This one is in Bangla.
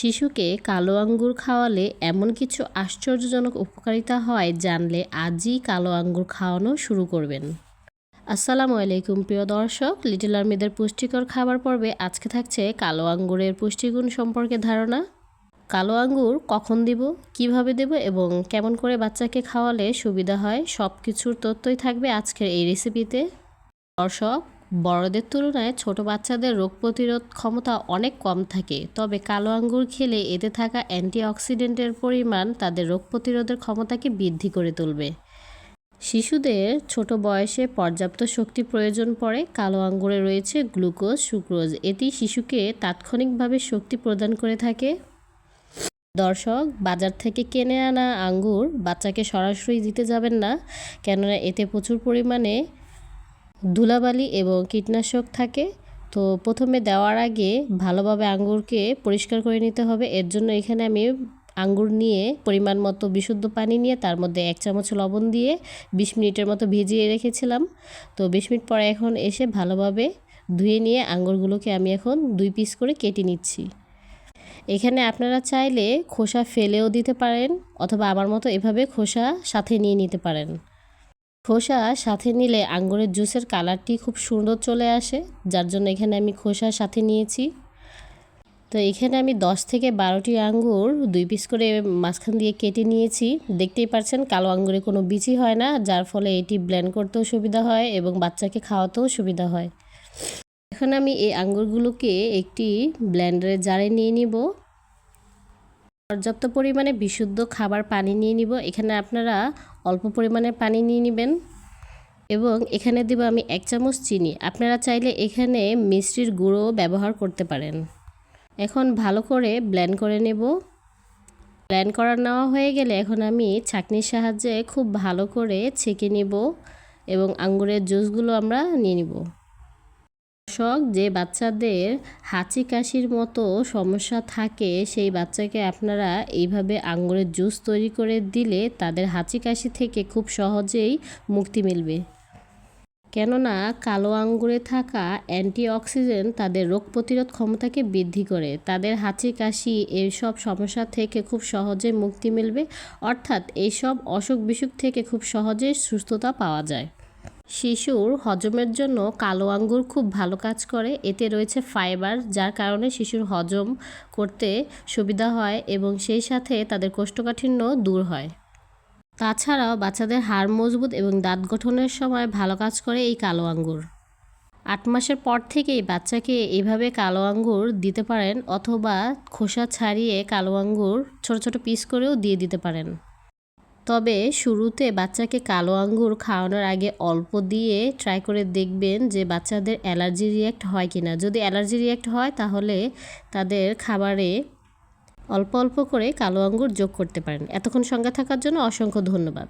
শিশুকে কালো আঙ্গুর খাওয়ালে এমন কিছু আশ্চর্যজনক উপকারিতা হয় জানলে আজই কালো আঙ্গুর খাওয়ানো শুরু করবেন। আসসালামু আলাইকুম, প্রিয় দর্শক। লিটল আর্মিদের পুষ্টিকর খাবার পর্বে আজকে থাকছে কালো আঙ্গুরের পুষ্টিগুণ সম্পর্কে ধারণা। কালো আঙ্গুর কখন দিব, কীভাবে দেব এবং কেমন করে বাচ্চাকে খাওয়ালে সুবিধা হয় সব কিছুর তথ্যই থাকবে আজকের এই রেসিপিতে দর্শক বড়দের তুলনায় ছোট বাচ্চাদের রোগ প্রতিরোধ ক্ষমতা অনেক কম থাকে। তবে কালো আঙ্গুর খেলে এতে থাকা অ্যান্টিঅক্সিডেন্টের পরিমাণ তাদের রোগ প্রতিরোধের ক্ষমতাকে বৃদ্ধি করে তুলবে। শিশুদের ছোট বয়সে পর্যাপ্ত শক্তি প্রয়োজন পড়ে। কালো আঙ্গুরে রয়েছে গ্লুকোজ, সুক্রোজ। এটি শিশুকে তাৎক্ষণিকভাবে শক্তি প্রদান করে থাকে। দর্শক, বাজার থেকে কিনে আনা আঙ্গুর বাচ্চাকে সরাসরি দিতে যাবেন না, কেননা এতে প্রচুর পরিমাণে ধুলাবালি এবং কীটনাশক থাকে, তো প্রথমে দেওয়ার আগে ভালোভাবে আঙ্গুরকে পরিষ্কার করে নিতে হবে। এর জন্য এখানে আমি আঙ্গুর নিয়ে পরিমাণ মতো বিশুদ্ধ পানি নিয়ে তার মধ্যে এক চামচ লবণ দিয়ে বিশ মিনিটের মতো ভিজিয়ে রেখেছিলাম। তো বিশ মিনিট পরে এখন এসে ভালোভাবে ধুয়ে নিয়ে আঙ্গুরগুলোকে আমি এখন দুই পিস করে কেটে নিচ্ছি। এখানে আপনারা চাইলে খোসা ফেলেও দিতে পারেন অথবা আমার মতো এভাবে খোসা সাথে নিয়ে নিতে পারেন। খোসা সাথে নিলে আঙ্গুরের জুসের কালারটি খুব সুন্দর চলে আসে, যার জন্য এখানে আমি খোসা সাথে নিয়েছি। তো এখানে আমি দশ থেকে বারোটি আঙ্গুর দুই পিস করে মাঝখান দিয়ে কেটে নিয়েছি। দেখতেই পাচ্ছেন কালো আঙ্গুরে কোনো বিচি হয় না, যার ফলে এটি ব্লেন্ড করতেও সুবিধা হয় এবং বাচ্চাকে খাওয়াতেও সুবিধা হয়। এখন আমি এই আঙ্গুরগুলোকে একটি ব্লেন্ডারে জারে নিয়ে নিব। পর্যাপ্ত পরিমাণে বিশুদ্ধ খাবার পানি নিয়ে নিব। এখানে আপনারা অল্প পরিমাণে পানি নিয়ে নেবেন এবং এখানে দেব আমি এক চামচ চিনি। আপনারা চাইলে এখানে মিষ্টির গুঁড়ো ব্যবহার করতে পারেন। এখন ভালো করে ব্ল্যান্ড করে নেব। ব্ল্যান্ড করা নেওয়া হয়ে গেলে এখন আমি ছাঁকনির সাহায্যে খুব ভালো করে ছেঁকে নিব এবং আঙ্গুরের জুসগুলো আমরা নিয়ে নিব। দর্শক যে বাচ্চাদের হাঁচি কাশির মতো সমস্যা থাকে, সেই বাচ্চাকে আপনারা এইভাবে আঙ্গুরের জুস তৈরি করে দিলে তাদের হাঁচি কাশি থেকে খুব সহজেই মুক্তি মিলবে। কেননা, কালো আঙ্গুরে থাকা অ্যান্টি অ্যান্টিঅক্সিডেন্ট তাদের রোগ প্রতিরোধ ক্ষমতাকে বৃদ্ধি করে। তাদের হাঁচি কাশি এইসব সমস্যা থেকে খুব সহজে মুক্তি মিলবে। অর্থাৎ এইসব অসুখ বিসুখ থেকে খুব সহজেই সুস্থতা পাওয়া যায়। শিশুর হজমের জন্য কালো আঙ্গুর খুব ভালো কাজ করে। এতে রয়েছে ফাইবার, যার কারণে শিশুর হজম করতে সুবিধা হয় এবং সেই সাথে তাদের কোষ্ঠকাঠিন্য দূর হয়। তাছাড়াও বাচ্চাদের হাড় মজবুত এবং দাঁত গঠনের সময় ভালো কাজ করে এই কালো আঙ্গুর। আট মাসের পর থেকেই বাচ্চাকে এইভাবে কালো আঙ্গুর দিতে পারেন অথবা খোসা ছাড়িয়ে কালো আঙ্গুর ছোট ছোট পিস করেও দিয়ে দিতে পারেন। তবে শুরুতে বাচ্চাকে কালো আঙ্গুর খাওয়ানোর আগে অল্প দিয়ে ট্রাই করে দেখবেন যে বাচ্চাদের অ্যালার্জি রিয়্যাক্ট হয় কি না যদি অ্যালার্জি রিয়্যাক্ট হয়, তাহলে তাদের খাবারে অল্প অল্প করে কালো আঙ্গুর যোগ করতে পারেন। এতক্ষণ সঙ্গে থাকার জন্য অসংখ্য ধন্যবাদ।